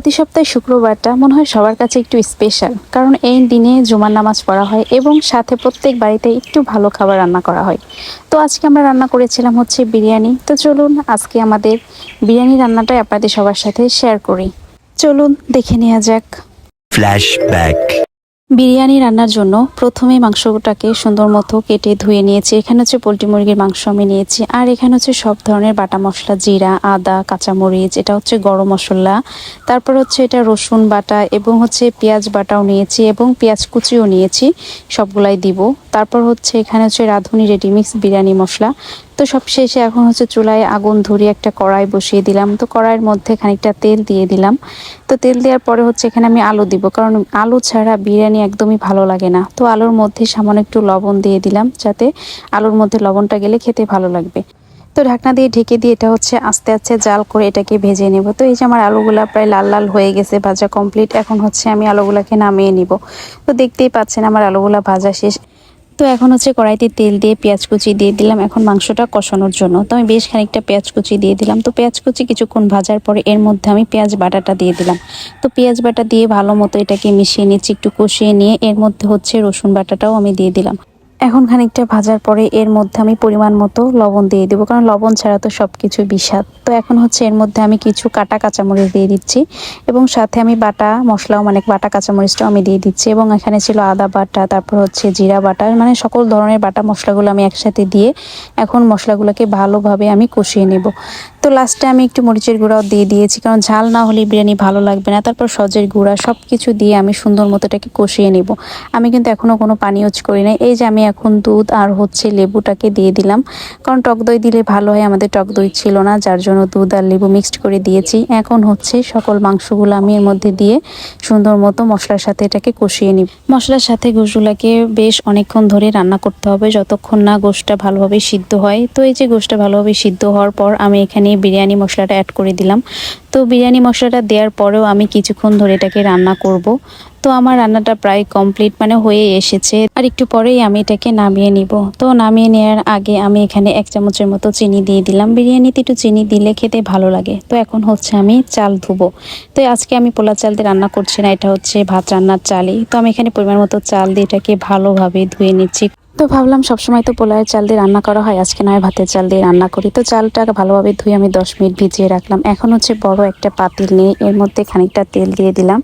প্রতি সপ্তাহে শুক্রবারটা মনে হয় সবার কাছে একটু স্পেশাল কারণ এই দিনে জুমার নামাজ পড়া হয় এবং সাথে প্রত্যেক বাড়িতে একটু ভালো খাবার রান্না করা হয়। তো আজকে আমরা রান্না করেছিলাম হচ্ছে বিরিয়ানি। তো চলুন আজকে আমাদের বিরিয়ানি রান্নাটাই আপনাদের সবার সাথে শেয়ার করি। চলুন দেখে নেওয়া যাক. বিরিয়ানি রান্নার জন্য প্রথমে মাংসটাকে সুন্দর মতো কেটে ধুয়ে নিয়েছি। এখানে হচ্ছে পোলট্রি মুরগির মাংস আমি নিয়েছি। আর এখানে হচ্ছে সব ধরনের বাটা মশলা, জিরা, আদা, কাঁচামরিচ, এটা হচ্ছে গরম মশলা। তারপর হচ্ছে এটা রসুন বাটা এবং হচ্ছে পেঁয়াজ বাটাও নিয়েছি এবং পেঁয়াজ কুচিও নিয়েছি। সবগুলাই দিব। তারপর হচ্ছে এখানে হচ্ছে রাঁধুনি রেডিমিক্স বিরিয়ানি মশলা। তো সব শেষে এখন হচ্ছে চুলায় আগুন ধরিয়ে একটা কড়াই বসিয়ে দিলাম। তো কড়াইয়ের মধ্যে খানিকটা তেল দিয়ে দিলাম। তো তেল দেওয়ার পরে হচ্ছে এখানে আমি আলু দিব, কারণ আলু ছাড়া বিরিয়ানি একদমই ভালো লাগে না। তো আলুর মধ্যে সামান্য একটু লবণ দিয়ে দিলাম, যাতে আলুর মধ্যে লবণটা গেলে খেতে ভালো লাগবে। তো ঢাকনা দিয়ে ঢেকে দিয়ে এটা হচ্ছে আস্তে আস্তে জাল করে এটাকে ভেজে নেব। তো এই যে আমার আলুগুলা প্রায় লাল লাল হয়ে গেছে, ভাজা কমপ্লিট এখন হচ্ছে আমি আলুগুলাকে নামিয়ে নিব। তো দেখতেই পাচ্ছেন আমার আলুগুলা ভাজা শেষ। তো এখন হচ্ছে কড়াইতে তেল দিয়ে পেঁয়াজ কুচি দিয়ে দিলাম। এখন মাংসটা কষানোর জন্য। তো আমি বেশ খানিকটা পেঁয়াজ কুচি দিয়ে দিলাম। তো পেঁয়াজ কুচি কিছুক্ষণ ভাজার পরে এর মধ্যে আমি পেঁয়াজ বাটাটা দিয়ে দিলাম। তো পেঁয়াজ বাটা দিয়ে ভালো মতো এটাকে মিশিয়ে নিচ্ছি, একটু কষিয়ে নিয়ে। এর মধ্যে হচ্ছে রসুন বাটাটাও আমি দিয়ে দিলাম। এখন খানিকটা ভাজার পরে এর মধ্যে আমি পরিমাণ মতো লবণ দিয়ে দেবো, কারণ লবণ ছাড়া তো সব কিছু বিষাদ। তো এখন হচ্ছে এর মধ্যে আমি কিছু কাটা কাঁচামরিচ দিয়ে দিচ্ছি এবং সাথে আমি বাটা মশলাও মানে বাটা কাঁচামরিচটাও আমি দিয়ে দিচ্ছি এবং এখানে ছিল আদা বাটা, তারপর হচ্ছে জিরা বাটা মানে সকল ধরনের বাটা মশলাগুলো আমি একসাথে দিয়ে এখন মশলাগুলোকে ভালোভাবে আমি কষিয়ে নেব। তো লাস্টে আমি একটু মরিচের গুঁড়াও দিয়ে দিয়েছি, কারণ ঝাল না হলে বিরিয়ানি ভালো লাগবে না। তারপর সজের গুঁড়া সব কিছু দিয়ে আমি সুন্দর মতো এটাকে কষিয়ে নেব। আমি কিন্তু এখনও কোনো পানি ইউজ করি না এই যে আমি এখন দুধ আর হচ্ছে লেবুটাকে দিয়ে দিলাম। কারণ টক দই দিলে ভালো হয়, আমাদের টক দই ছিল না, যার জন্য দুধ আর লেবু মিক্সড করে দিয়েছি। এখন হচ্ছে সকল মাংসগুলো আমি এর মধ্যে দিয়ে সুন্দর মতো মশলার সাথে এটাকে কষিয়ে নিব। মশলার সাথে গোশগুলাকে বেশ অনেকক্ষণ ধরে রান্না করতে হবে, যতক্ষণ না গোশটা ভালোভাবে সিদ্ধ হয়। তো এই যে গোশটা ভালোভাবে সিদ্ধ হওয়ার পর আমি এখানে বিরিয়ানি মশলাটা অ্যাড করে দিলাম। তো বিরিয়ানি মশলাটা দেওয়ার পরেও আমি কিছুক্ষণ ধরে এটাকে রান্না করব। তো আমার রান্নাটা প্রায় কমপ্লিট মানে হয়ে এসেছে। আর একটু পরেই আমি এটাকে নামিয়ে নিব। তো নামিয়ে নেওয়ার আগে আমি এখানে এক চামচের মতো চিনি দিয়ে দিলাম। বিরিয়ানিতে একটু চিনি দিলে খেতে ভালো লাগে। তো এখন হচ্ছে আমি চাল ধুবো। তো আজকে আমি পোলা চাল দিয়ে রান্না করছি না, এটা হচ্ছে ভাত রান্নার চালই। তো আমি এখানে পরিমাণ মতো চাল দিয়ে এটাকে ভালোভাবে ধুয়ে নিচ্ছি। তো ভাবলাম সবসময় তো পোলায়ের চাল দিয়ে রান্না করা হয়, আজকে নয় ভাতের চাল দিয়ে রান্না করি। তো চালটা ভালোভাবে ধুয়ে আমি দশ মিনিট ভিজিয়ে রাখলাম। এখন হচ্ছে বড় একটা পাতিল নিয়ে এর মধ্যে খানিকটা তেল দিয়ে দিলাম।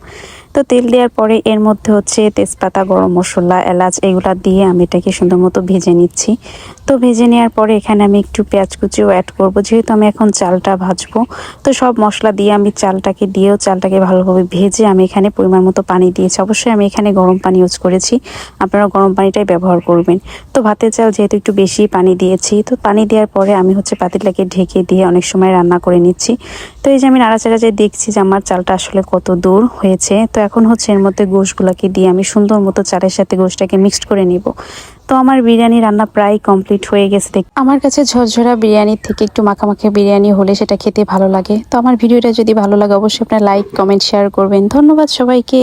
তো তেল দেওয়ার পরে এর মধ্যে হচ্ছে তেজপাতা, গরম মশলা, এলাচ এগুলা দিয়ে আমি এটাকে সুন্দর মতো ভেজে নিচ্ছি। তো ভেজে নেওয়ার পরে এখানে আমি একটু পেঁয়াজ কুচিও অ্যাড করব। যেহেতু আমি এখন চালটা ভাজবো, তো সব মশলা দিয়ে আমি চালটাকে দিয়েও চালটাকে ভালোভাবে ভেজে আমি এখানে পরিমাণ মতো পানি দিয়েছি। অবশ্যই আমি এখানে গরম পানি ইউজ করেছি। আপনারা গরম পানিটাই ব্যবহার করবেন। তো ভাতের চাল যেহেতু একটু বেশি পানি দিয়েছি, তো পানি দেওয়ার পরে আমি হচ্ছে পাতিলটাকে ঢেকে দিয়ে অনেক সময় রান্না করে নিচ্ছি। তো এই যে আমি নাড়াচাড়া যে দেখছি যে আমার চালটা আসলে কত দূর হয়েছে, তো এখন হচ্ছে এর মধ্যে গোশগুলোকে দিয়ে আমি সুন্দর মতো চারের সাথে গোশটাকে মিক্সড করে নিব। তো আমার বিরিয়ানি রান্না প্রায় কমপ্লিট হয়ে গেছে দেখ আমার কাছে ঝরঝরা বিরিয়ানির থেকে একটু মাখামাখি বিরিয়ানি হলে সেটা খেতে ভালো লাগে। তো আমার ভিডিওটা যদি ভালো লাগে, অবশ্যই আপনার লাইক কমেন্ট শেয়ার করবেন। ধন্যবাদ সবাইকে।